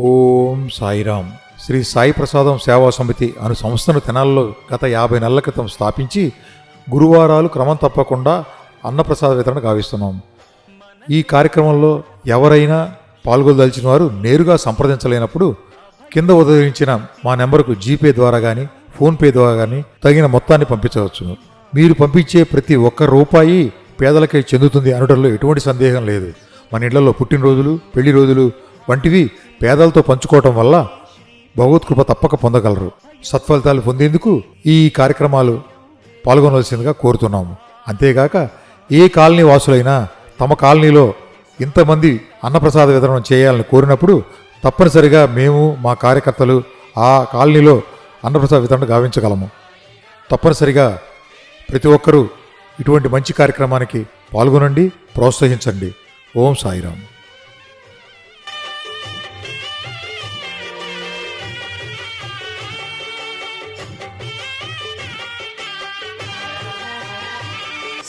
ఓం సాయిరామ్ శ్రీ సాయి ప్రసాదం సేవా సమితి అను సంస్థను తెనాల్లో గత యాభై నెలల క్రితం స్థాపించి గురువారాలు క్రమం తప్పకుండా అన్నప్రసాద వితరణ గావిస్తున్నాం. ఈ కార్యక్రమంలో ఎవరైనా పాల్గొదలిచిన వారు నేరుగా సంప్రదించలేనప్పుడు కింద ఉదయించిన మా నెంబర్కు జీపే ద్వారా కానీ ఫోన్పే ద్వారా కానీ తగిన మొత్తాన్ని పంపించవచ్చు. మీరు పంపించే ప్రతి ఒక్క రూపాయి పేదలకే చెందుతుంది అనడంలో ఎటువంటి సందేహం లేదు. మన ఇళ్ళలో పుట్టినరోజులు పెళ్ళి రోజులు వంటివి పేదలతో పంచుకోవటం వల్ల భగవత్కృప తప్పక పొందగలరు. సత్ఫలితాలు పొందేందుకు ఈ కార్యక్రమాలు పాల్గొనవలసిందిగా కోరుతున్నాము. అంతేగాక ఏ కాలనీ వాసులైనా తమ కాలనీలో ఇంతమంది అన్నప్రసాద వితరణ చేయాలని కోరినప్పుడు తప్పనిసరిగా మేము మా కార్యకర్తలు ఆ కాలనీలో అన్నప్రసాద వితరణ గావించగలము. తప్పనిసరిగా ప్రతి ఒక్కరూ ఇటువంటి మంచి కార్యక్రమానికి పాల్గొనండి ప్రోత్సహించండి. ఓం సాయిరామ్.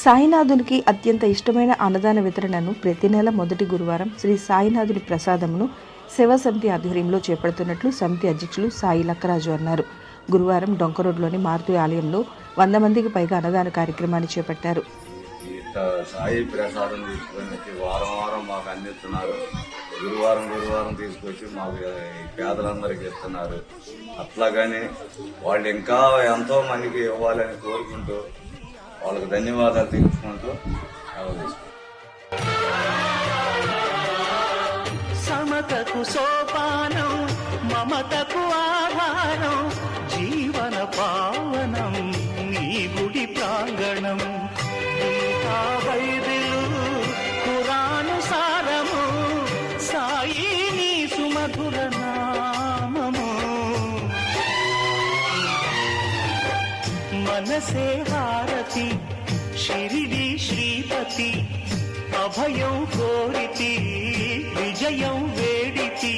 సాయినాథునికి అత్యంత ఇష్టమైన అన్నదాన వితరణను ప్రతి నెల మొదటి గురువారం శ్రీ సాయినాథుని ప్రసాదమును సేవా సమితి ఆధ్వర్యంలో చేపడుతున్నట్లు సమితి అధ్యక్షులు సాయి లక్కరాజు అన్నారు. గురువారం డొంకరోడ్లోని మారుతి ఆలయంలో వంద మందికి పైగా అన్నదాన కార్యక్రమాన్ని చేపట్టారు. సాయి ప్రసాదం తీసుకొని వారం వారం మాకు అందిస్తున్నారు. గురువారం గురువారం తీసుకొచ్చి మాకు ఈ పేదలందరికీ ఇస్తున్నారు. అట్లాగని వాళ్ళు ఇంకా ఎంతో మందికి ఇవ్వాలని కోరుకుంటూ వాళ్ళకు ధన్యవాదాలు తెలుపుకుంటూ సమతకు సోపానం మమతకు ఆధారం జీవన పావనం నీ గుడి ప్రాంగణం. గీతా బైబిలు సాయి నీ సుమధుర నామము. మనసే హార హారతి షిరిడి శ్రీపతి అభయం కోరితి విజయం వేడితి.